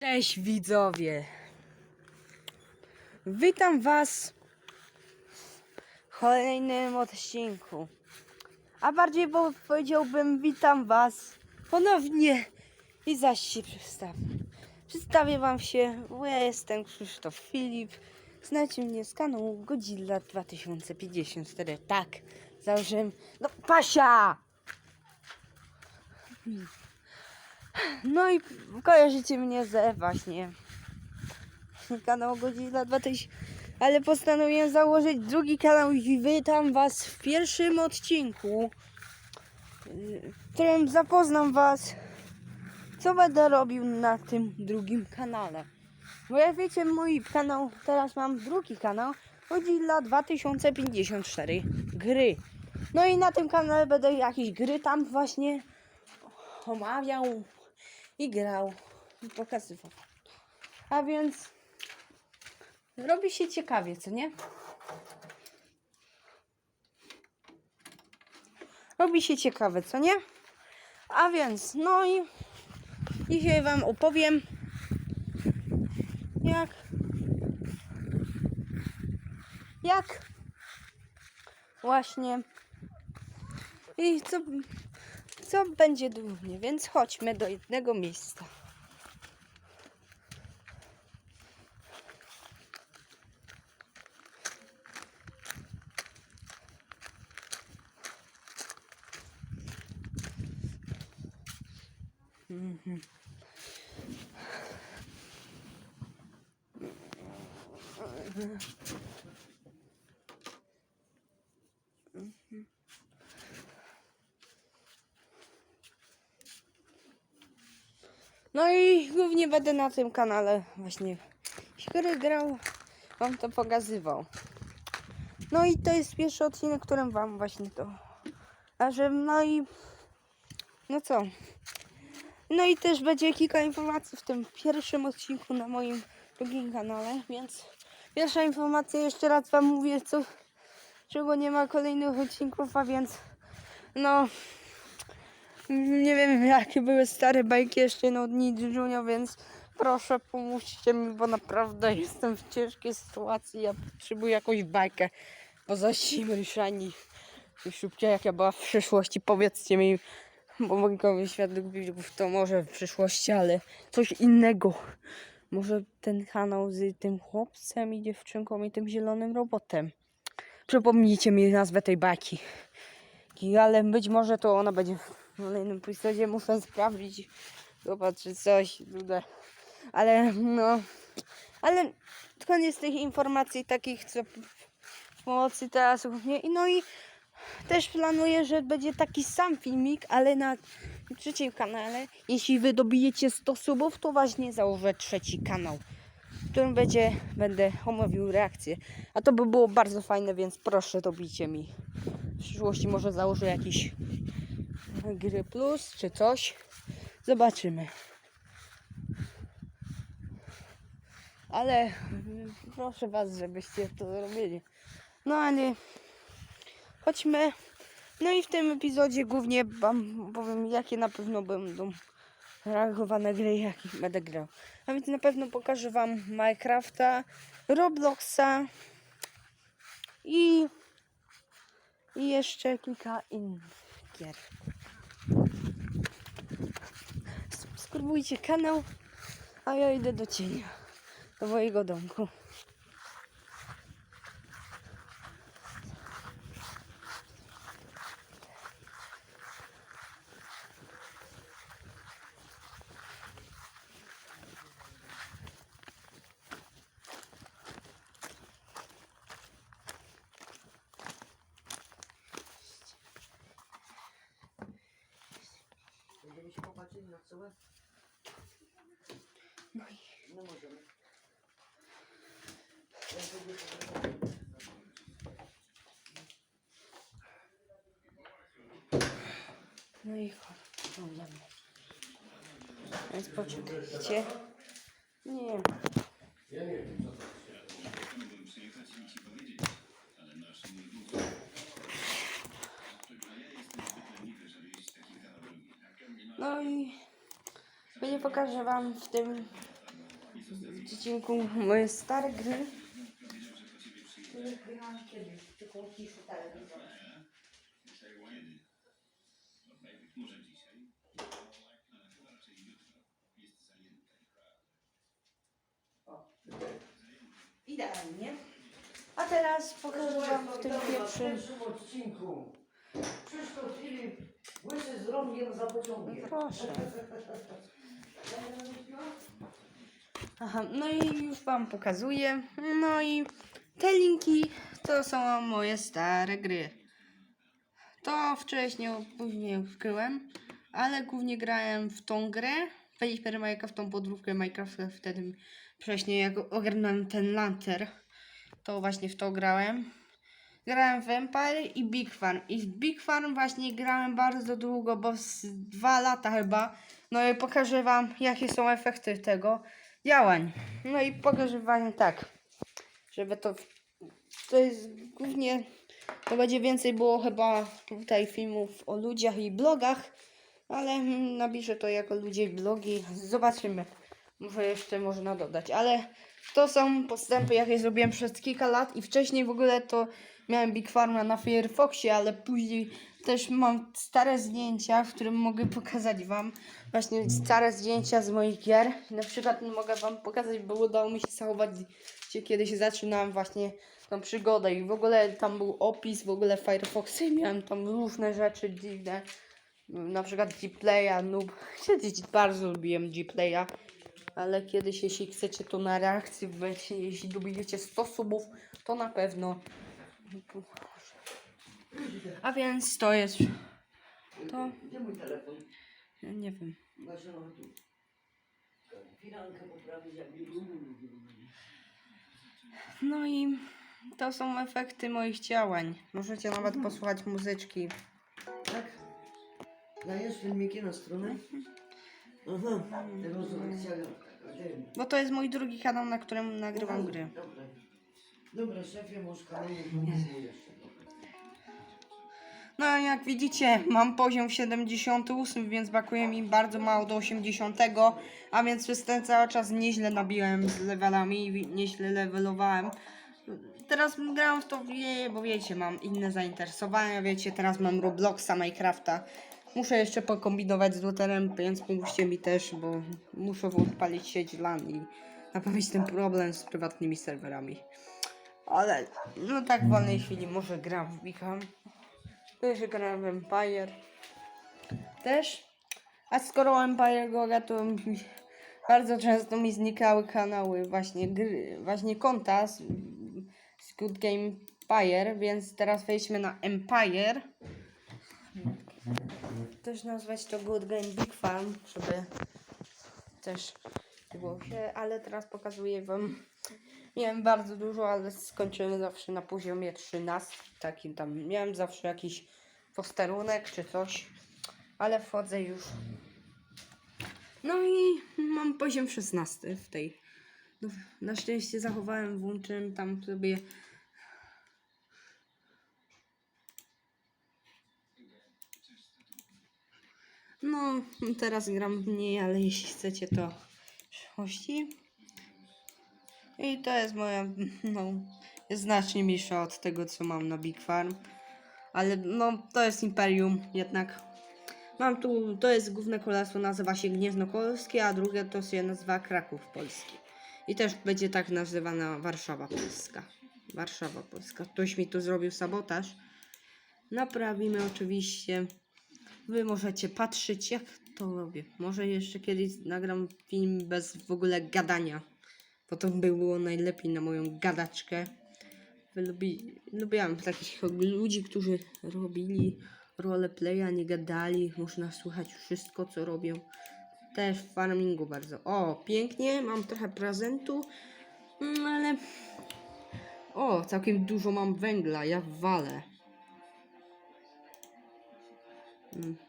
Cześć widzowie! Witam was w kolejnym odcinku. A bardziej bo powiedziałbym witam was ponownie i zaś się przedstawię. Przedstawię wam się, bo ja jestem Krzysztof Filip. Znacie mnie z kanału Godzilla 2054. Tak, założyłem... No Pasia! No i kojarzycie mnie ze właśnie kanał Godzilla 2000, ale postanowiłem założyć drugi kanał i witam was w pierwszym odcinku, w którym zapoznam was, co będę robił na tym drugim kanale. Bo jak wiecie, mój kanał, teraz mam drugi kanał, Godzilla 2054 gry. No i na tym kanale będę jakieś gry tam właśnie omawiał i grał i pokazywał. A więc robi się ciekawie, co nie? Robi się ciekawe, co nie? A więc, no i dzisiaj Wam opowiem, jak jak właśnie i co co będzie głównie, więc chodźmy do jednego miejsca. Mhm. No i głównie będę na tym kanale właśnie gry grał, wam to pokazywał. No i to jest pierwszy odcinek, którym wam właśnie to. A że no i no co? No i też będzie kilka informacji w tym pierwszym odcinku na moim drugim kanale, więc pierwsza informacja jeszcze raz wam mówię, co czego nie ma kolejnych odcinków, a więc no nie wiem jakie były stare bajki jeszcze no nic Junio, więc proszę pomóżcie mi, bo naprawdę jestem w ciężkiej sytuacji. Ja potrzebuję jakąś bajkę poza Simryszani i szybciej ja była w przyszłości. Powiedzcie mi, bo mogę świadek widzów to może w przyszłości, ale coś innego. Może ten kanał z tym chłopcem i dziewczynką i tym zielonym robotem. Przypomnijcie mi nazwę tej bajki. Ale być może to ona będzie w kolejnym epizodzie. Muszę sprawdzić, zobaczyć coś tutaj. Ale no, ale koniec tych informacji takich, co pomocy teraz głównie. No i też planuję, że będzie taki sam filmik, ale na trzecim kanale. Jeśli wy dobijecie 100 subów, to właśnie założę trzeci kanał, w którym będzie, będę omówił reakcję. A to by było bardzo fajne, więc proszę dobijcie mi. W przyszłości może założę jakiś gry plus czy coś. Zobaczymy. Ale mm, proszę was, żebyście to zrobili. No ale chodźmy. No i w tym epizodzie głównie wam powiem, jakie na pewno będą reagowane gry, jakich będę grał. A więc na pewno pokażę wam Minecrafta, Robloxa i, i jeszcze kilka innych gier. Subskrybujcie kanał, a ja idę do cienia, do mojego domku. Będziemy się popatrzeć na całe? No i No możemy. No i oglądamy. Więc poczekajcie. Nie. No i nie pokażę wam w tym odcinku moje stare gry. które grałam kiedyś, tylko ciszy telewizor. O. Idealnie. A teraz pokażę wam w tym pierwszym odcinku Krzysztof Filip, łysy z rągiem za pociągiem. Proszę. Aha, no i już wam pokazuję. No i te linki to są moje stare gry. To wcześniej, później odkryłem, ale głównie grałem w tą grę. Majka w tą podróbkę Minecrafta wtedy wcześniej jak ogarnąłem ten lanter, to właśnie w to grałem. Grałem w Empire i Big Farm. I w Big Farm właśnie grałem bardzo długo, bo z dwa lata chyba. No i pokażę wam, jakie są efekty tego działań. No i pokażę wam tak, żeby to. To jest głównie. To będzie więcej było chyba tutaj filmów o ludziach i blogach, ale napiszę to jako ludzie i blogi. Zobaczymy. Może jeszcze można dodać, ale to są postępy, jakie zrobiłem przez kilka lat i wcześniej w ogóle to miałem Big Farma na Firefoxie, ale później też mam stare zdjęcia, w którym mogę pokazać wam właśnie stare zdjęcia z moich gier. Na przykład mogę wam pokazać, bo udało mi się zachować, gdzie kiedyś zaczynałem właśnie tą przygodę i w ogóle tam był opis w ogóle Firefoxa i miałem tam różne rzeczy dziwne. Na przykład Gplaya, Noob. Kiedyś bardzo lubiłem Gplaya. Ale kiedyś, jeśli chcecie to na reakcji jeśli dobijecie 100 subów, to na pewno. A więc to jest. To. Gdzie mój telefon? Ja nie wiem. No i to są efekty moich działań. Możecie nawet posłuchać muzyczki. Tak? Dajesz filmiki na stronę? Aha, rozumiem. Wiem. Bo to jest mój drugi kanał, na którym nagrywam gry. Dobra. Szefie, może kanału pomysłu jeszcze. No jak widzicie, mam poziom 78, więc brakuje mi bardzo mało do 80, a więc przez ten cały czas nieźle nabiłem z levelami i nieźle levelowałem. Teraz gram w to, bo wiecie, mam inne zainteresowania, wiecie, teraz mam Robloxa, Minecrafta. Muszę jeszcze pokombinować z routerem, więc pomóżcie mi też, bo muszę odpalić sieć LAN i naprawić ten problem z prywatnymi serwerami. Ale, no tak w wolnej chwili może gram w Bicam. Też grałem w Empire. Też. A skoro Empire go to bardzo często mi znikały kanały właśnie gry, właśnie konta z, z Good Game Empire, więc teraz wejdźmy na Empire. Też nazwać to Good Game Big Farm, żeby też było się, ale teraz pokazuję wam Miałem bardzo dużo, ale skończyłem zawsze na poziomie 13. Takim tam miałem zawsze jakiś posterunek czy coś, ale wchodzę już. No i mam poziom 16 w tej. No, na szczęście zachowałem, włączyłem tam sobie. No, teraz gram mniej, ale jeśli chcecie, to w przyszłości. I to jest moja, no, jest znacznie mniejsza od tego, co mam na Big Farm. Ale no, to jest Imperium jednak. Mam tu, to jest główne królestwo, nazywa się Gniezno Polskie, a drugie to się nazywa Kraków Polski. I też będzie tak nazywana Warszawa Polska. Warszawa Polska. Ktoś mi tu zrobił sabotaż. Naprawimy oczywiście. Wy możecie patrzeć, jak to robię. Może jeszcze kiedyś nagram film bez w ogóle gadania. Bo to by było najlepiej na moją gadaczkę. Lubi, lubiłam takich ludzi, którzy robili roleplaya, nie gadali. Można słuchać wszystko, co robią. Też w farmingu bardzo. O, pięknie, mam trochę prezentu, mm, ale... O, całkiem dużo mam węgla, ja walę. Mm.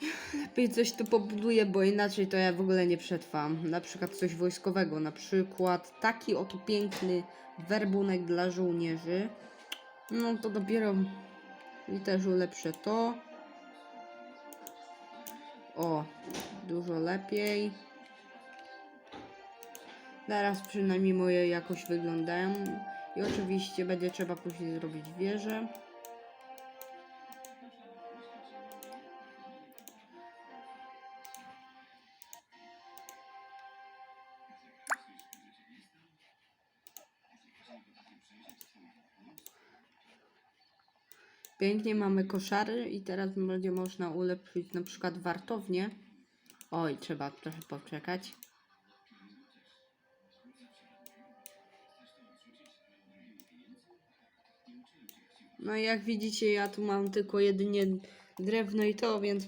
Lepiej coś tu pobuduję, bo inaczej to ja w ogóle nie przetrwam. Na przykład coś wojskowego, na przykład taki oto piękny werbunek dla żołnierzy. No to dopiero i też ulepszę to. O, dużo lepiej. Teraz przynajmniej moje jakoś wyglądają. I oczywiście będzie trzeba później zrobić wieżę. Pięknie mamy koszary i teraz będzie można ulepszyć na przykład wartownię. Oj, trzeba trochę poczekać. No i jak widzicie, ja tu mam tylko jedynie drewno i to, więc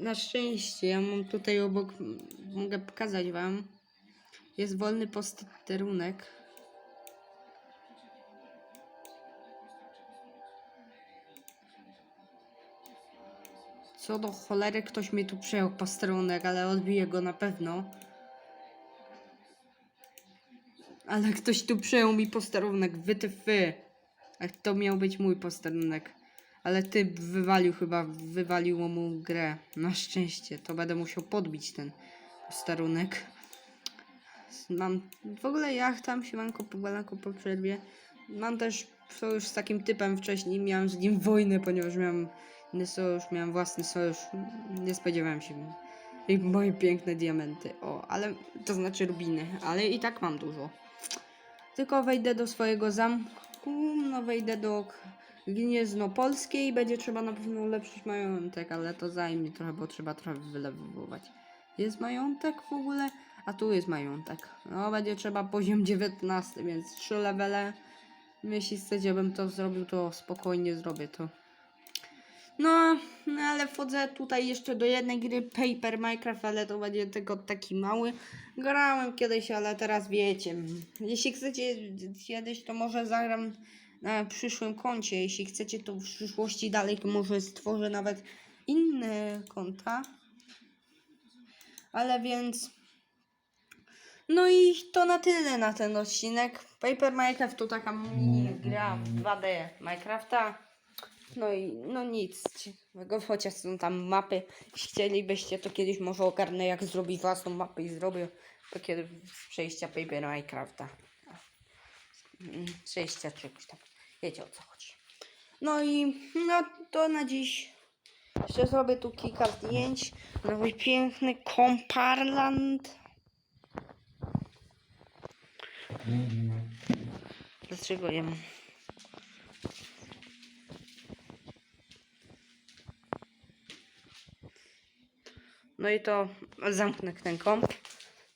na szczęście ja mam tutaj obok, mogę pokazać wam, jest wolny posterunek. Co do cholery, ktoś mi tu przejął posterunek, ale odbiję go na pewno. Ale ktoś tu przejął mi posterunek, wytyfy. A to miał być mój posterunek. Ale ty wywalił chyba, wywaliło mu grę. Na szczęście, to będę musiał podbić ten posterunek. Mam, w ogóle ja tam się manko pobalanko po przerwie. Mam też sojusz z takim typem wcześniej, miałem z nim wojnę, ponieważ miałem sojusz, miałem własny sojusz. Nie spodziewałem się. I moje piękne diamenty. O, ale to znaczy rubiny, ale i tak mam dużo. Tylko wejdę do swojego zamku, no wejdę do K- Gniezno Polskie i będzie trzeba na pewno ulepszyć majątek, ale to zajmie trochę, bo trzeba trochę wylewować. Jest majątek w ogóle? A tu jest majątek. No, będzie trzeba poziom 19, więc 3 levele. Jeśli chcecie, abym to zrobił, to spokojnie zrobię to. No, ale wchodzę tutaj jeszcze do jednej gry Paper Minecraft, ale to będzie tylko taki mały. Grałem kiedyś, ale teraz wiecie. Jeśli chcecie kiedyś, to może zagram na przyszłym koncie. Jeśli chcecie, to w przyszłości dalej, to może stworzę nawet inne konta. Ale więc. No i to na tyle na ten odcinek. Paper Minecraft to taka mini gra w 2D Minecrafta. No i no nic ciekawego, chociaż są tam mapy. Jeśli chcielibyście, to kiedyś może ogarnę jak zrobić własną mapę i zrobię to kiedy z przejścia Paper Minecrafta. Mm, Przejścia czegoś tam. Wiecie o co chodzi. No i no to na dziś. Jeszcze zrobię tu kilka zdjęć. na mój piękny Komparland. Dlaczego ja No i to zamknę ten komp,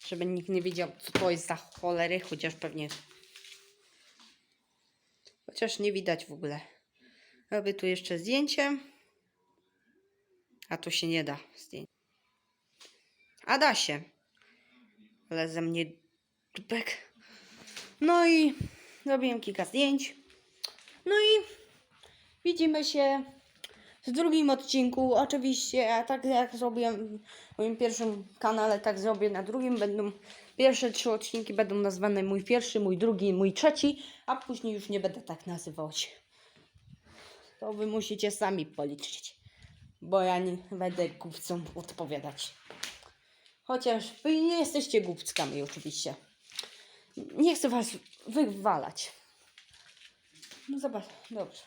żeby nikt nie wiedział, co to jest za cholery, chociaż pewnie. Chociaż nie widać w ogóle. Robię tu jeszcze zdjęcie. A tu się nie da zdjęć. A da się. Ale ze mnie dupek. No i zrobiłem kilka zdjęć. No i widzimy się w drugim odcinku. Oczywiście, tak jak zrobiłem w moim pierwszym kanale, tak zrobię na drugim. Będą pierwsze trzy odcinki będą nazwane mój pierwszy, mój drugi, mój trzeci, a później już nie będę tak nazywać. To wy musicie sami policzyć, bo ja nie będę głupcom odpowiadać. Chociaż wy nie jesteście głupckami oczywiście. Nie chcę was wywalać. No zobacz, dobrze.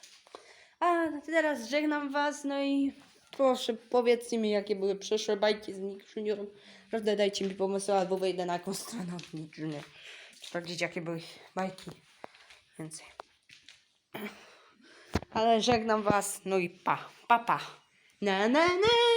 A teraz żegnam was, no i proszę powiedzcie mi, jakie były przeszłe bajki z Nick Juniorem. Prawda, dajcie mi pomysł, albo wejdę na jakąś stronę od Nick Junior. Sprawdzić, jakie były bajki. Więcej. Ale żegnam was, no i pa, pa, pa. Na, na, na.